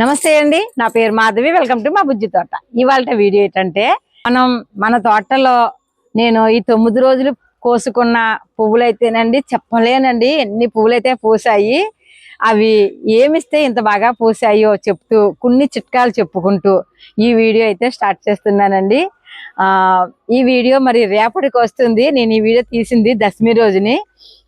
నమస్తే అండి. నా పేరు మాధవి. వెల్కమ్ టు మా బుజ్జి తోట. ఇవాళ వీడియో ఏంటంటే మనం మన తోటలో నేను ఈ తొమ్మిది రోజులు కోసుకున్న పువ్వులైతేనండి చెప్పలేనండి ఎన్ని పువ్వులు అయితే పూసాయి అవి ఏమిస్తే ఇంత బాగా పూసాయో చెప్తూ కొన్ని చిట్కాలు చెప్పుకుంటూ ఈ వీడియో అయితే స్టార్ట్ చేస్తున్నానండి. ఈ వీడియో మరి రేపటికి వస్తుంది. నేను ఈ వీడియో తీసింది దశమి రోజుని.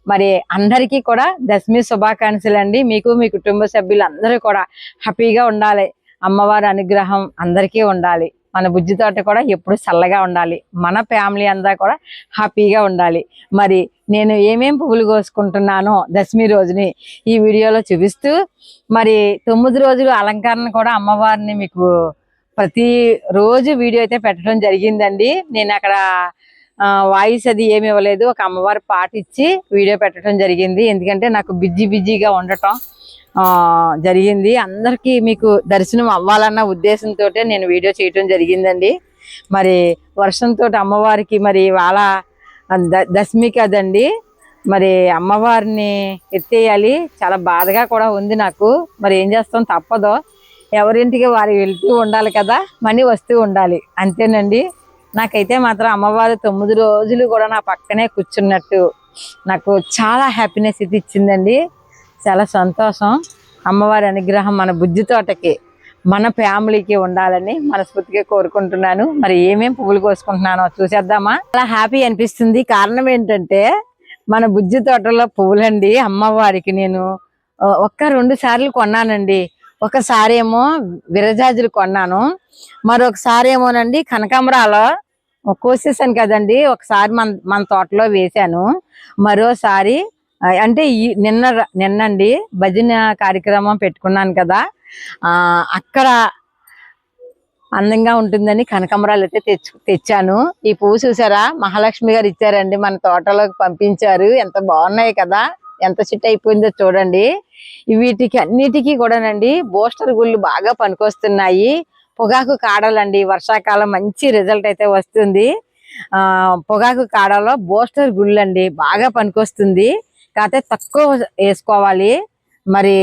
మరి అందరికీ కూడా దశమి శుభాకాంక్షలు అండి మీకు మీ కుటుంబ సభ్యులు అందరూ కూడా హ్యాపీగా ఉండాలి. అమ్మవారి అనుగ్రహం అందరికీ ఉండాలి. మన బుజ్జి తోట కూడా ఎప్పుడు చల్లగా ఉండాలి. మన ఫ్యామిలీ అంతా కూడా హ్యాపీగా ఉండాలి. మరి నేను ఏమేం పువ్వులు కోసుకుంటున్నానో దశమి రోజుని ఈ వీడియోలో చూపిస్తూ మరి తొమ్మిది రోజులు అలంకరణ కూడా అమ్మవారిని మీకు ప్రతి రోజు వీడియో అయితే పెట్టడం జరిగిందండి. నేను అక్కడ వాయిస్ అది ఏమి ఇవ్వలేదు. ఒక అమ్మవారి పాట ఇచ్చి వీడియో పెట్టడం జరిగింది. ఎందుకంటే నాకు బిజీ బిజీగా ఉండటం జరిగింది. అందరికీ మీకు దర్శనం అవ్వాలన్న ఉద్దేశంతో నేను వీడియో చేయటం జరిగిందండి. మరి వర్షంతో అమ్మవారికి మరి వాళ్ళ ద- దశమి కదండి మరి అమ్మవారిని ఎత్తేయాలి. చాలా బాధగా కూడా ఉంది నాకు. మరి ఏం చేస్తాం తప్పదో. ఎవరింటికి వారి వెళ్తూ ఉండాలి కదా మనీ వస్తూ ఉండాలి. అంతేనండి. నాకైతే మాత్రం అమ్మవారు తొమ్మిది రోజులు కూడా నా పక్కనే కూర్చున్నట్టు నాకు చాలా హ్యాపీనెస్ ఇది ఇచ్చిందండి. చాలా సంతోషం. అమ్మవారి అనుగ్రహం మన బుజ్జి తోటకి మన ఫ్యామిలీకి ఉండాలని మనస్ఫూర్తిగా కోరుకుంటున్నాను. మరి ఏమేం పువ్వులు కోసుకుంటున్నానో చూసేద్దామా? చాలా హ్యాపీ అనిపిస్తుంది. కారణం ఏంటంటే మన బుజ్జి తోటలో పువ్వులండి. అమ్మవారికి నేను ఒక్క రెండు సార్లు కొన్నానండి. ఒకసారి ఏమో విరజాజులు కొన్నాను. మరొకసారి ఏమోనండి కనకాంబరాలు. కోసేసాను కదండి. ఒకసారి మన మన తోటలో వేశాను. మరోసారి అంటే ఈ నిన్న నిన్నండి భజన కార్యక్రమం పెట్టుకున్నాను కదా. అక్కడ అందంగా ఉంటుందని కనకాంబరాలు అయితే తెచ్చు తెచ్చాను. ఈ పువ్వు చూసారా? మహాలక్ష్మి గారు ఇచ్చారండి. మన తోటలోకి పంపించారు. ఎంత బాగున్నాయి కదా. ఎంత చిట్ అయిపోయిందో చూడండి. వీటికి అన్నిటికీ కూడానండి బూస్టర్ గుళ్ళు బాగా పనికొస్తున్నాయి. పొగాకు కాడలండి వర్షాకాలం మంచి రిజల్ట్ అయితే వస్తుంది. ఆ పొగాకు కాడలో బూస్టర్ గుళ్ళు అండి బాగా పనికొస్తుంది. కాకపోతే తక్కువ వేసుకోవాలి. మరి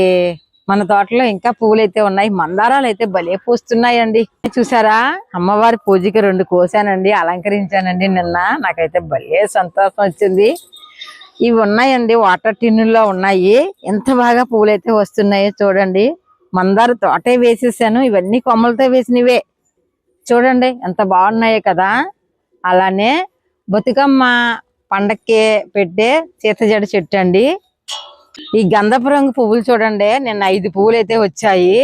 మన తోటలో ఇంకా పువ్వులు అయితే ఉన్నాయి. మందారాలు అయితే భలే పూస్తున్నాయండి. చూసారా? అమ్మవారి పూజకి రెండు కోసానండి అలంకరించానండి నిన్న. నాకైతే భలే సంతోషం వచ్చింది. ఇవి ఉన్నాయండి వాటర్ టిన్నుల్లో ఉన్నాయి. ఎంత బాగా పూలు అయితే వస్తున్నాయో చూడండి. మందార తోటే వేసేసాను. ఇవన్నీ కొమ్మలతో వేసినవే. చూడండి ఎంత బాగున్నాయో కదా. అలానే బతుకమ్మ పండక్కి పెట్టే సీతజడ చెట్టు అండి. ఈ గంధపు రంగు పువ్వులు చూడండి నిన్న ఐదు పువ్వులు అయితే వచ్చాయి.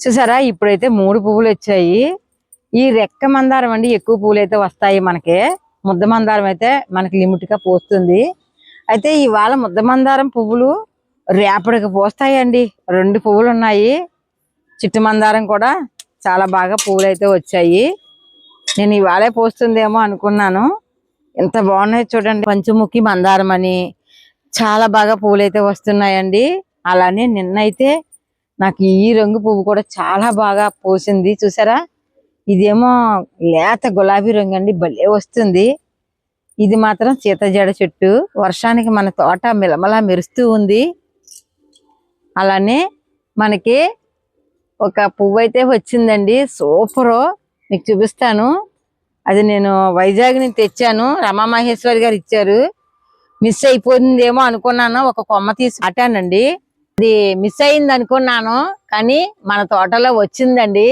చూసారా? ఇప్పుడైతే మూడు పువ్వులు వచ్చాయి. ఈ రెక్క మందారం అండి ఎక్కువ పువ్వులు అయితే వస్తాయి మనకి. ముద్ద మందారం అయితే మనకి లిమిట్గా పోస్తుంది. అయితే ఇవాళ ముద్ద మందారం పువ్వులు రేపటికి పోస్తాయండి. రెండు పువ్వులు ఉన్నాయి చిట్టు మందారం కూడా చాలా బాగా పువ్వులు అయితే వచ్చాయి. నేను ఇవాళే పోస్తుందేమో అనుకున్నాను. ఎంత బాగున్నాయి చూడండి. పంచముఖి మందారం అని చాలా బాగా పువ్వులు అయితే వస్తున్నాయండి. అలానే నిన్నైతే నాకు ఈ రంగు పువ్వు కూడా చాలా బాగా పూసింది. చూసారా? ఇదేమో లేత గులాబీ రంగు అండి. భలే వస్తుంది. ఇది మాత్రం సీతజడ చెట్టు. వర్షానికి మన తోట మిలమలా మెరుస్తూ ఉంది. అలానే మనకి ఒక పువ్వు అయితే వచ్చిందండి. సూపరు. మీకు చూపిస్తాను. అది నేను వైజాగ్ నుంచి తెచ్చాను. రమామహేశ్వరి గారు ఇచ్చారు. మిస్ అయిపోయిందేమో అనుకున్నాను. ఒక కొమ్మ తీసి అటానండి అది మిస్ అయింది అనుకున్నాను. కానీ మన తోటలో వచ్చిందండి.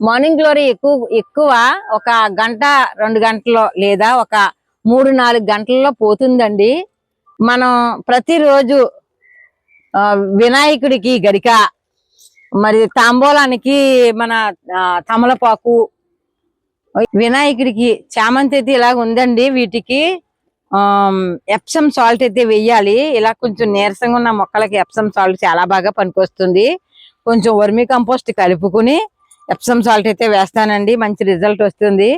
మార్నింగ్ గ్లోరీ ఎక్కువ ఎక్కువ ఒక గంట రెండు గంటలో లేదా ఒక మూడు నాలుగు గంటల్లో పోతుందండి. మనం ప్రతిరోజు ఆ, వినాయకుడికి గరిక మరి తాంబూలానికి మన తమలపాకు వినాయకుడికి చామంతి అయితే ఇలాగ ఉందండి వీటికి. ఎప్సమ్ సాల్ట్ అయితే వెయ్యాలి. ఇలా కొంచెం నీరసంగా ఉన్న మొక్కలకి ఎప్సమ్ సాల్ట్ చాలా బాగా పనికొస్తుంది. కొంచెం వర్మి కంపోస్ట్ కలుపుకుని ఎప్సమ్ సాల్ట్ అయితే వేస్తానండి. మంచి రిజల్ట్ వస్తుంది.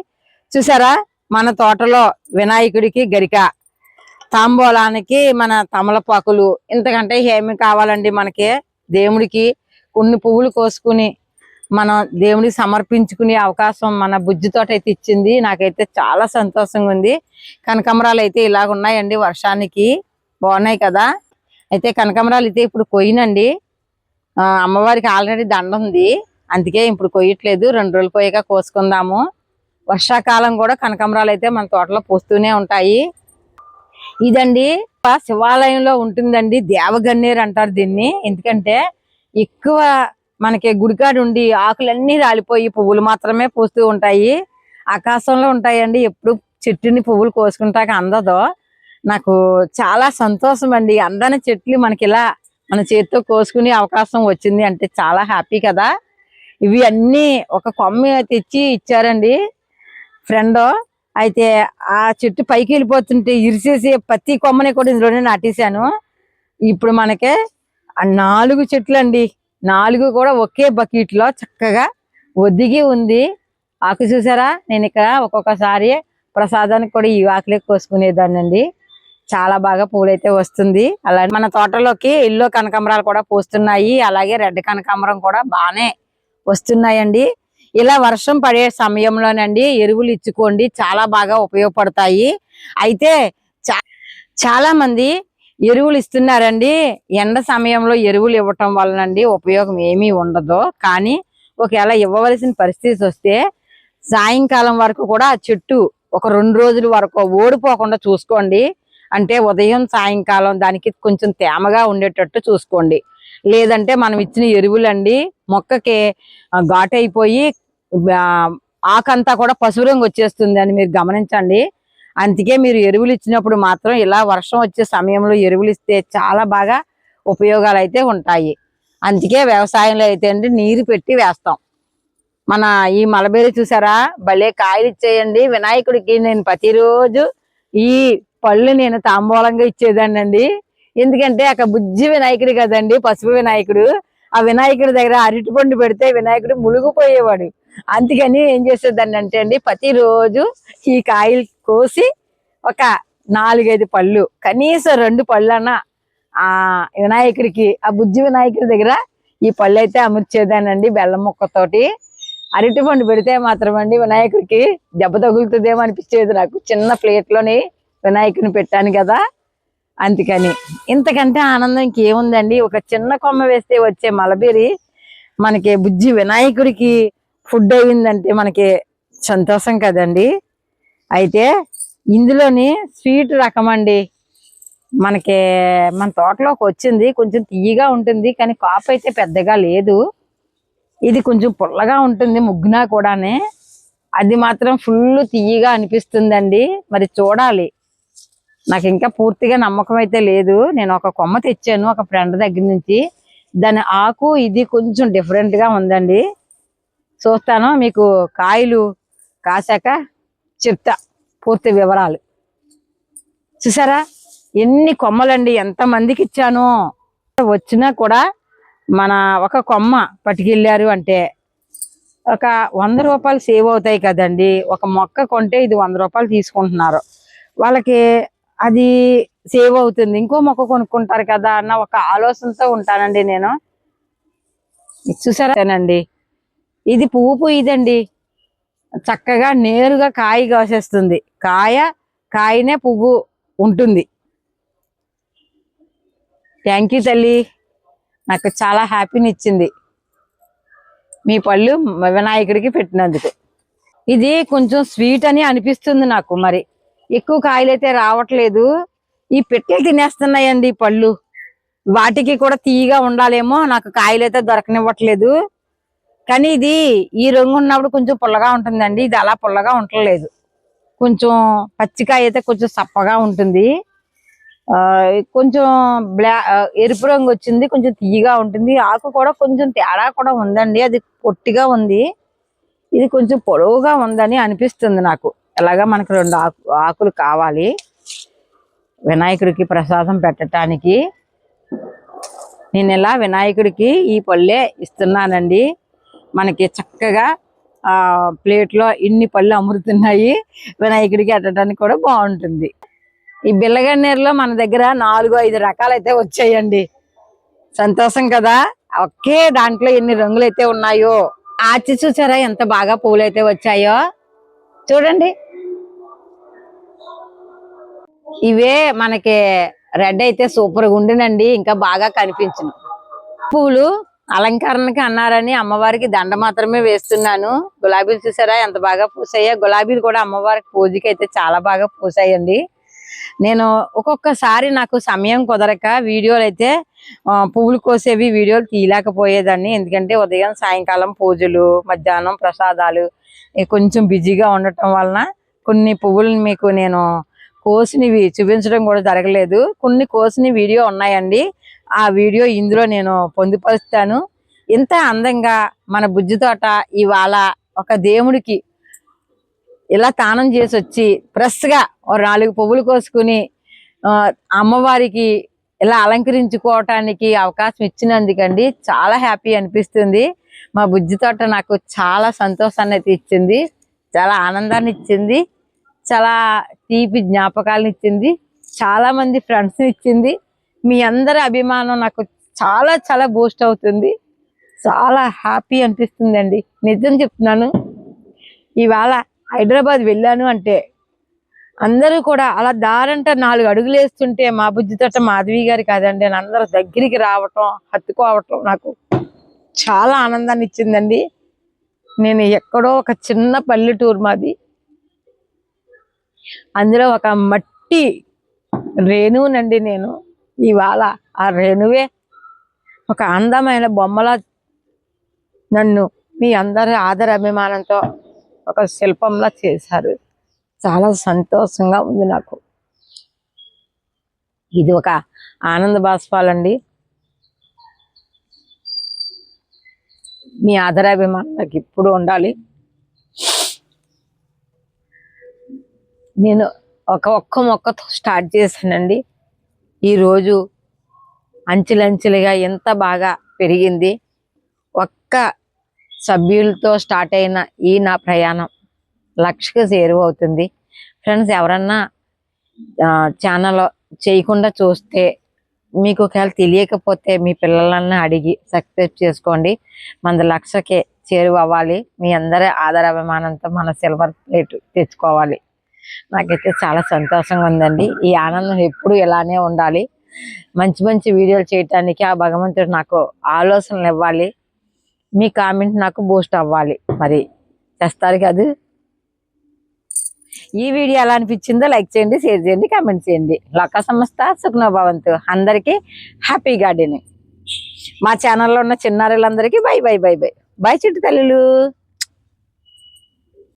చూసారా? మన తోటలో వినాయకుడికి గరిక తాంబూలానికి మన తమలపాకులు ఇంతకంటే ఏమి కావాలండి మనకి? దేవుడికి కొన్ని పువ్వులు కోసుకుని మనం దేవుడికి సమర్పించుకునే అవకాశం మన బుజ్జి తోట అయితే ఇచ్చింది. నాకైతే చాలా సంతోషంగా ఉంది కనకమరాలు అయితే ఇలాగ ఉన్నాయండి వర్షానికి. బాగున్నాయి కదా? అయితే కనకమరాలు అయితే ఇప్పుడు కొయ్యనండి. అమ్మవారికి ఆల్రెడీ దండ ఉంది అందుకే ఇప్పుడు కొయ్యట్లేదు. రెండు రోజులు పోయాక కోసుకుందాము. వర్షాకాలం కూడా కనకాంబరాలు అయితే మన తోటలో పూస్తూనే ఉంటాయి. ఇదండి శివాలయంలో ఉంటుందండి దేవగన్నేరు అంటారు దీన్ని. ఎందుకంటే ఎక్కువ మనకి గుడికాడు ఉండి ఆకులన్నీ రాలిపోయి పువ్వులు మాత్రమే పూస్తూ ఉంటాయి. ఆకాశంలో ఉంటాయండి ఎప్పుడు చెట్టుని పువ్వులు కోసుకుంటాక అందదో. నాకు చాలా సంతోషం అండి అందని చెట్లు మనకి ఇలా మన చేతితో కోసుకునే అవకాశం వచ్చింది. అంటే చాలా హ్యాపీ కదా. ఇవి అన్ని ఒక కొమ్మ తెచ్చి ఇచ్చారండి. ఫ్రెండ్ అయితే ఆ చెట్టు పైకి వెళ్ళిపోతుంటే ఇరిసేసి ప్రతి కొమ్మని కూడా ఇందులోనే నాటేశాను. ఇప్పుడు మనకి నాలుగు చెట్లు అండి నాలుగు కూడా ఒకే బకెట్లో చక్కగా ఒదిగి ఉంది. ఆకు చూసారా? నేను ఇక్కడ ఒక్కొక్కసారి ప్రసాదానికి కూడా ఈ ఆకులే కోసుకునేదాన్నండి. చాలా బాగా పూలైతే వస్తుంది. అలాగే మన తోటలోకి ఎల్లో కనకాంబరాలు కూడా పూస్తున్నాయి. అలాగే రెడ్ కనకాంబరం కూడా బాగానే వస్తున్నాయండి. ఇలా వర్షం పడే సమయంలోనండి ఎరువులు ఇచ్చుకోండి. చాలా బాగా ఉపయోగపడతాయి. అయితే చాలా మంది ఎరువులు ఇస్తున్నారండి. ఎండ సమయంలో ఎరువులు ఇవ్వటం వలనండి ఉపయోగం ఏమీ ఉండదు. కానీ ఒకవేళ ఇవ్వవలసిన పరిస్థితి వస్తే సాయంకాలం వరకు కూడా ఆ చెట్టు ఒక రెండు రోజుల వరకు ఓడిపోకుండా చూసుకోండి. అంటే ఉదయం సాయంకాలం దానికి కొంచెం తేమగా ఉండేటట్టు చూసుకోండి. లేదంటే మనం ఇచ్చిన ఎరువులండి మొక్కకి ఘాటైపోయి ఆకంతా కూడా పసుపు రంగు వచ్చేస్తుంది అని మీరు గమనించండి. అందుకే మీరు ఎరువులు ఇచ్చినప్పుడు మాత్రం ఇలా వర్షం వచ్చే సమయంలో ఎరువులు ఇస్తే చాలా బాగా ఉపయోగాలు అయితే ఉంటాయి. అందుకే వ్యవసాయంలో అయితే అండి నీరు పెట్టి వేస్తాం. మన ఈ మలబేరి చూసారా? భలే కాయలు ఇచ్చేయండి. వినాయకుడికి నేను ప్రతిరోజు ఈ పళ్ళు నేను తాంబూలంగా ఇచ్చేదాన్ని అండి. ఎందుకంటే అక్కడ బుజ్జి వినాయకుడు కదండి పసుపు వినాయకుడు. ఆ వినాయకుడి దగ్గర అరటిపండు పెడితే వినాయకుడు మునిగిపోయేవాడు. అందుకని ఏం చేసేదాన్ని అంటే అండి ప్రతిరోజు ఈ కాయలు కోసి ఒక నాలుగైదు పళ్ళు కనీసం రెండు పళ్ళన్నా ఆ వినాయకుడికి ఆ బుజ్జి వినాయకుడి దగ్గర ఈ పళ్ళు అయితే అమర్చేదానండి బెల్లం ముక్కతోటి. అరటి పండు పెడితే మాత్రం అండి వినాయకుడికి దెబ్బ తగులుతుందేమో అనిపించేది నాకు. చిన్న ప్లేట్లోని వినాయకుని పెట్టాను కదా అందుకని. ఇంతకంటే ఆనందం ఇంకేముందండి? ఒక చిన్న కొమ్మ వేస్తే వచ్చే మలబేరి మనకి బుజ్జి వినాయకుడికి ఫుడ్ అయిందంటే మనకి సంతోషం కదండి. అయితే ఇందులోని స్వీట్ రకం అండి. మనకి మన తోటలోకి వచ్చింది. కొంచెం తీయగా ఉంటుంది కానీ కాపు అయితే పెద్దగా లేదు. ఇది కొంచెం పుల్లగా ఉంటుంది ముగ్గునా కూడానే. అది మాత్రం ఫుల్ తీయగా అనిపిస్తుందండి. మరి చూడాలి. నాకు ఇంకా పూర్తిగా నమ్మకం అయితే లేదు. నేను ఒక కొమ్మ తెచ్చాను ఒక ఫ్రెండ్ దగ్గర నుంచి. దాని ఆకు ఇది కొంచెం డిఫరెంట్గా ఉందండి. చూస్తాను. మీకు కాయలు కాసాక చెప్తా పూర్తి వివరాలు. చూసారా? ఎన్ని కొమ్మలండి ఎంత మందికి ఇచ్చాను. వచ్చినా కూడా మన ఒక కొమ్మ పట్టుకెళ్ళారు అంటే ఒక వంద రూపాయలు సేవ్ అవుతాయి కదండి. ఒక మొక్క కొంటే ఇది వంద రూపాయలు తీసుకుంటున్నారు. వాళ్ళకి అది సేవ్ అవుతుంది. ఇంకో మొక్క కొనుక్కుంటారు కదా అన్న ఒక ఆలోచనతో ఉంటానండి నేను. చూసారానండి ఇది పువ్వు పూయిదండి చక్కగా నేరుగా కాయ కాసేస్తుంది. కాయ కాయనే పువ్వు ఉంటుంది. థ్యాంక్ యూ తల్లి. నాకు చాలా హ్యాపీని ఇచ్చింది. మీ పళ్ళు వినాయకుడికి పెట్టినందుకు. ఇది కొంచెం స్వీట్ అని అనిపిస్తుంది నాకు మరి. ఎక్కువ కాయలైతే రావట్లేదు. ఈ పెట్టెలు తినేస్తున్నాయండి ఈ పళ్ళు. వాటికి కూడా తీయగా ఉండాలేమో నాకు కాయలైతే దొరకనివ్వట్లేదు. కానీ ఇది ఈ రంగు ఉన్నప్పుడు కొంచెం పుల్లగా ఉంటుందండి. ఇది అలా పుల్లగా ఉండలేదు కొంచెం పచ్చికాయ అయితే కొంచెం సప్పగా ఉంటుంది. కొంచెం బ్లా ఎరుపు రంగు వచ్చింది కొంచెం తీయగా ఉంటుంది. ఆకు కూడా కొంచెం తేడా కూడా ఉందండి. అది పొట్టిగా ఉంది. ఇది కొంచెం పొడవుగా ఉందని అనిపిస్తుంది నాకు. ఎలాగా మనకు రెండు ఆకు ఆకులు కావాలి. వినాయకుడికి ప్రసాదం పెట్టడానికి నేను ఇలా వినాయకుడికి ఈ పళ్ళే ఇస్తున్నానండి. మనకి చక్కగా ఆ ప్లేట్లో ఇన్ని పళ్ళు అమృతున్నాయి వినాయకుడికి అట్టడానికి కూడా బాగుంటుంది. ఈ బిల్లగన్నేరులో మన దగ్గర నాలుగు ఐదు రకాలు అయితే వచ్చాయండి. సంతోషం కదా? ఒకే దాంట్లో ఎన్ని రంగులు అయితే ఉన్నాయో. ఆచి చూసారా ఎంత బాగా పూలు అయితే వచ్చాయో? చూడండి. ఇవే మనకి రెడ్ అయితే సూపర్గా ఉండినండి. ఇంకా బాగా కనిపించను. పూలు అలంకరణకి అన్నారని అమ్మవారికి దండ మాత్రమే వేస్తున్నాను. గులాబీలు చూసారా? ఎంత బాగా పూసాయో. గులాబీలు కూడా అమ్మవారికి పూజకి అయితే చాలా బాగా పూసాయండి. నేను ఒక్కొక్కసారి నాకు సమయం కుదరక వీడియోలు అయితే పువ్వులు కోసేవి వీడియోలు తీయలేకపోయేదాన్ని. ఎందుకంటే ఉదయం సాయంకాలం పూజలు మధ్యాహ్నం ప్రసాదాలు కొంచెం బిజీగా ఉండటం వలన కొన్ని పువ్వులను మీకు నేను కోసినవి చూపించడం కూడా జరగలేదు. కొన్ని కోసిన వీడియో ఉన్నాయండి. ఆ వీడియో ఇందులో నేను పొందుపరుస్తాను. ఇంత అందంగా మన బుజ్జి తోట ఇవాళ ఒక దేవుడికి ఇలా తానం చేసి వచ్చి ప్రెస్గా ఓ నాలుగు పువ్వులు కోసుకుని అమ్మవారికి ఇలా అలంకరించుకోవటానికి అవకాశం ఇచ్చినందుకండి చాలా హ్యాపీ అనిపిస్తుంది. మా బుజ్జి తోట నాకు చాలా సంతోషాన్ని అయితే ఇచ్చింది చాలా ఆనందాన్ని ఇచ్చింది చాలా తీపి జ్ఞాపకాలను ఇచ్చింది చాలామంది ఫ్రెండ్స్ని ఫ్రెండ్స్ ఇచ్చింది. మీ అందరి అభిమానం నాకు చాలా చాలా బూస్ట్ అవుతుంది. చాలా హ్యాపీ అనిపిస్తుంది అండి నిజం చెప్తున్నాను. ఇవాళ హైదరాబాద్ వెళ్ళాను అంటే అందరూ కూడా అలా దారంట నాలుగు అడుగులు వేస్తుంటే మా బుజ్జితోట మాధవి గారు కాదండి అని అందరూ దగ్గరికి రావటం హత్తుకోవటం నాకు చాలా ఆనందాన్ని ఇచ్చిందండి. నేను ఎక్కడో ఒక చిన్న పల్లెటూరు మాది. అందులో ఒక మట్టి రేణువునండి నేను. ఇవాళ ఆ రేణువే ఒక అందమైన బొమ్మలా నన్ను మీ అందరి ఆదర అభిమానంతో ఒక శిల్పంలా చేశారు. చాలా సంతోషంగా ఉంది నాకు. ఇది ఒక ఆనంద బాష్పాలండి. మీ ఆదరాభిమానం నాకు ఇప్పుడు ఉండాలి. నేను ఒక ఒక్క మొక్కతో స్టార్ట్ చేశానండి. ఈరోజు అంచెలంచెలుగా ఎంత బాగా పెరిగింది? ఒక్క సభ్యులతో స్టార్ట్ అయిన ఈ నా ప్రయాణం లక్షకు చేరువవుతుంది. ఫ్రెండ్స్ ఎవరన్నా ఛానల్ చేయకుండా చూస్తే మీకు ఒకవేళ తెలియకపోతే మీ పిల్లలన్నా అడిగి సబ్స్క్రైబ్ చేసుకోండి. మన లక్షకే చేరువవ్వాలి. మీ అందరి ఆదరాభిమానంతో మన సిల్వర్ ప్లేట్ తెచ్చుకోవాలి. నాకైతే చాలా సంతోషంగా ఉందండి. ఈ ఆనందం ఎప్పుడు ఇలానే ఉండాలి. మంచి మంచి వీడియోలు చేయటానికి ఆ భగవంతుడు నాకు ఆలోచనలు ఇవ్వాలి. మీ కామెంట్ నాకు బూస్ట్ అవ్వాలి. మరి చేస్తారు కాదు. ఈ వీడియో ఎలా అనిపించిందో లైక్ చేయండి షేర్ చేయండి కామెంట్ చేయండి. లోక సంస్థ సుఖ్నోభవంతు. అందరికీ హ్యాపీ గార్డెనింగ్. మా ఛానల్లో ఉన్న చిన్నారులందరికీ bye bye bye bye. Bye చిట్టు తల్లులు.